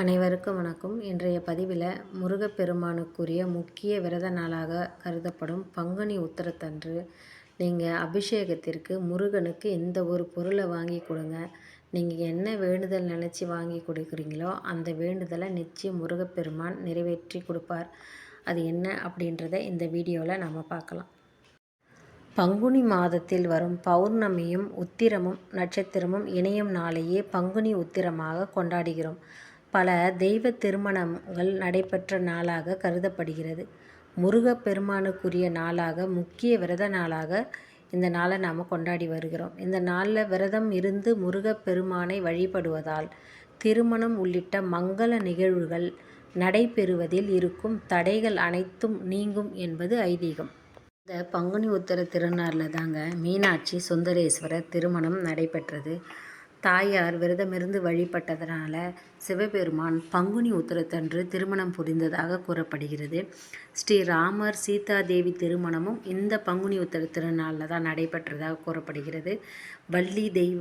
அனைவருக்கும் வணக்கம். இன்றைய பதிவில் முருகப்பெருமானுக்குரிய முக்கிய விரத நாளாக கருதப்படும் பங்குனி உத்திரத்தன்று. நீங்கள் அபிஷேகத்திற்கு முருகனுக்கு எந்த ஒரு பொருளை வாங்கி கொடுங்க. நீங்கள் என்ன வேண்டுதல் நினச்சி வாங்கி கொடுக்குறீங்களோ அந்த வேண்டுதலை நிச்சயம் முருகப்பெருமான் நிறைவேற்றி கொடுப்பார். அது என்ன அப்படின்றத இந்த வீடியோவில் நம்ம பார்க்கலாம். பங்குனி மாதத்தில் வரும் பௌர்ணமியும் உத்திரமும் நட்சத்திரமும் இணையும் நாளையே பங்குனி உத்திரமாக கொண்டாடுகிறோம். பல தெய்வ திருமணங்கள் நடைபெற்ற நாளாக கருதப்படுகிறது. முருகப்பெருமானுக்குரிய நாளாக முக்கிய விரத நாளாக இந்த நாளை நாம் கொண்டாடி வருகிறோம். இந்த நாளில் விரதம் இருந்து முருகப்பெருமானை வழிபடுவதால் திருமணம் உள்ளிட்ட மங்கள நிகழ்வுகள் நடைபெறுவதில் இருக்கும் தடைகள் அனைத்தும் நீங்கும் என்பது ஐதீகம். இந்த பங்குனி உத்தர திருநாளில் தாங்க மீனாட்சி சுந்தரேஸ்வரர் திருமணம் நடைபெற்றது. தாயார் விரதமிருந்து வழிபட்டதனால சிவபெருமான் பங்குனி உத்திரத்தன்று திருமணம் புரிந்ததாக கூறப்படுகிறது. ஸ்ரீ ராமர் சீதாதேவி திருமணமும் இந்த பங்குனி உத்திர திருநாளில் தான் நடைபெற்றதாக கூறப்படுகிறது. வள்ளி தெய்வ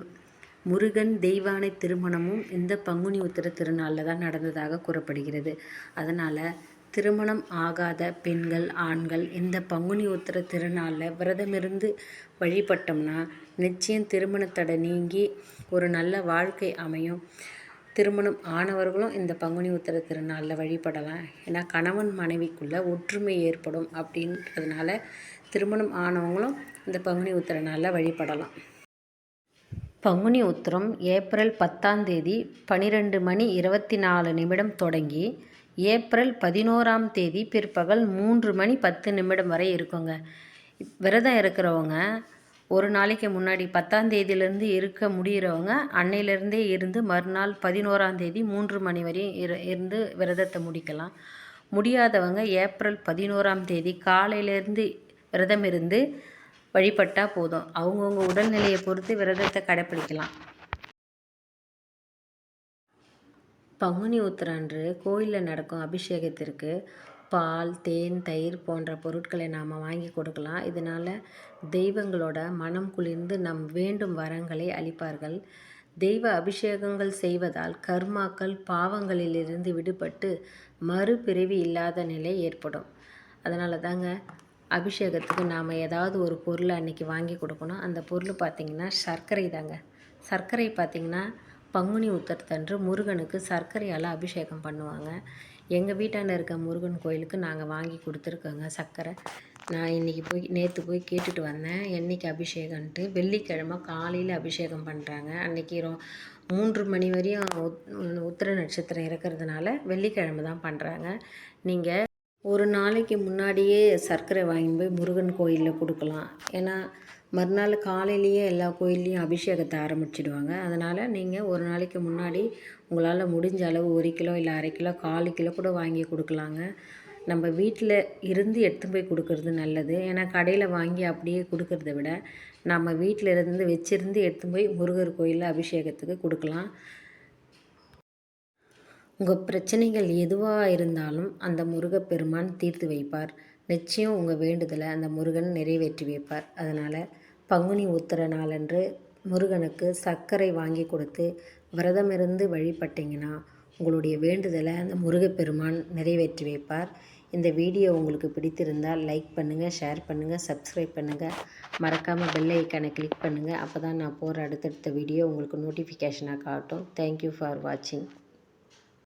முருகன் தெய்வானை திருமணமும் இந்த பங்குனி உத்திர திருநாளில் தான் நடந்ததாக கூறப்படுகிறது. அதனால் திருமணம் ஆகாத பெண்கள் ஆண்கள் இந்த பங்குனி உத்திர திருநாளில் விரதமிருந்து வழிபட்டோம்னா நிச்சயம் தடை நீங்கி ஒரு நல்ல வாழ்க்கை அமையும். திருமணம் ஆனவர்களும் இந்த பங்குனி உத்திர திருநாளில் வழிபடலாம். ஏன்னா கணவன் மனைவிக்குள்ளே ஒற்றுமை ஏற்படும் அப்படின்றதுனால திருமணம் ஆனவங்களும் இந்த பங்குனி உத்திர நாளில் வழிபடலாம். பங்குனி உத்திரம் ஏப்ரல் பத்தாம் தேதி பனிரெண்டு மணி இருபத்தி நாலு நிமிடம் தொடங்கி ஏப்ரல் பதினோராம் தேதி பிற்பகல் மூன்று மணி பத்து நிமிடம் வரை இருக்குங்க. விரதம் இருக்கிறவங்க ஒரு நாளைக்கு முன்னாடி பத்தாம் தேதியிலேருந்து இருக்க முடிகிறவங்க அன்னையிலேருந்தே இருந்து மறுநாள் பதினோராம் தேதி மூன்று மணி வரையும் இரு இருந்து விரதத்தை முடிக்கலாம். முடியாதவங்க ஏப்ரல் பதினோராம் தேதி காலையிலேருந்து விரதம் இருந்து வழிபட்டால் போதும். அவங்கவுங்க உடல்நிலையை பொறுத்து விரதத்தை கடைப்பிடிக்கலாம். பங்குனி உத்திரன்று கோயிலில் நடக்கும் அபிஷேகத்திற்கு பால் தேன் தயிர் போன்ற பொருட்களை நாம் வாங்கி கொடுக்கலாம். இதனால் தெய்வங்களோட மனம் குளிர்ந்து நம் வேண்டும் வரங்களை அளிப்பார்கள். தெய்வ அபிஷேகங்கள் செய்வதால் கர்மாக்கள் பாவங்களிலிருந்து விடுபட்டு மறுபிறவி இல்லாத நிலை ஏற்படும். அதனால தாங்க அபிஷேகத்துக்கு நாம் ஏதாவது ஒரு பொருளை அன்றைக்கி வாங்கி கொடுக்கணும். அந்த பொருள் பார்த்திங்கன்னா சர்க்கரை தாங்க. சர்க்கரை பார்த்திங்கன்னா பங்குனி உத்தரத்தன்று முருகனுக்கு சர்க்கரையால் அபிஷேகம் பண்ணுவாங்க. எங்கள் வீட்டாண்ட இருக்க முருகன் கோயிலுக்கு நாங்கள் வாங்கி கொடுத்துருக்கோங்க சர்க்கரை. நான் இன்றைக்கி போய் நேற்று போய் கேட்டுட்டு வந்தேன். என்றைக்கு அபிஷேகம்ன்ட்டு. வெள்ளிக்கிழமை காலையில் அபிஷேகம் பண்ணுறாங்க அன்றைக்கி ரொ மூன்று மணி வரையும் உத்திர நட்சத்திரம் இருக்கிறதுனால வெள்ளிக்கிழமை தான் பண்ணுறாங்க நீங்கள் ஒரு நாளைக்கு முன்னாடியே சர்க்கரை வாங்கி போய் முருகன் கோயிலில் கொடுக்கலாம். ஏன்னா மறுநாள் காலையிலேயே எல்லா கோயில்லையும் அபிஷேகத்தை ஆரம்பிச்சிடுவாங்க. அதனால் நீங்கள் ஒரு நாளைக்கு முன்னாடி உங்களால் முடிஞ்ச அளவு ஒரு கிலோ இல்லை அரை கிலோ கால் கிலோ கூட வாங்கி கொடுக்கலாங்க. நம்ம வீட்டில் இருந்து எடுத்து போய் கொடுக்கறது நல்லது. ஏன்னா கடையில் வாங்கி அப்படியே கொடுக்கறத விட நம்ம வீட்டில் இருந்து வச்சுருந்து எடுத்து போய் முருகர் கோயிலில் அபிஷேகத்துக்கு கொடுக்கலாம். உங்கள் பிரச்சனைகள் எதுவாக இருந்தாலும் அந்த முருகப்பெருமான் தீர்த்து வைப்பார். நிச்சயம் உங்கள் வேண்டுதலை அந்த முருகன் நிறைவேற்றி வைப்பார். அதனால் பங்குனி உத்திர நாளன்று முருகனுக்கு சர்க்கரை வாங்கி கொடுத்து விரதமிருந்து வழிபட்டிங்கன்னா உங்களுடைய வேண்டுதலை அந்த முருகப்பெருமான் நிறைவேற்றி வைப்பார். இந்த வீடியோ உங்களுக்கு பிடித்திருந்தால் லைக் பண்ணுங்கள் ஷேர் பண்ணுங்கள் சப்ஸ்கிரைப் பண்ணுங்கள் மறக்காமல் பெல் ஐக்கானை கிளிக் பண்ணுங்கள் அப்போ தான் நான் போகிற அடுத்தடுத்த வீடியோ உங்களுக்கு நோட்டிஃபிகேஷனாக காட்டும். தேங்க்யூ ஃபார் வாட்சிங்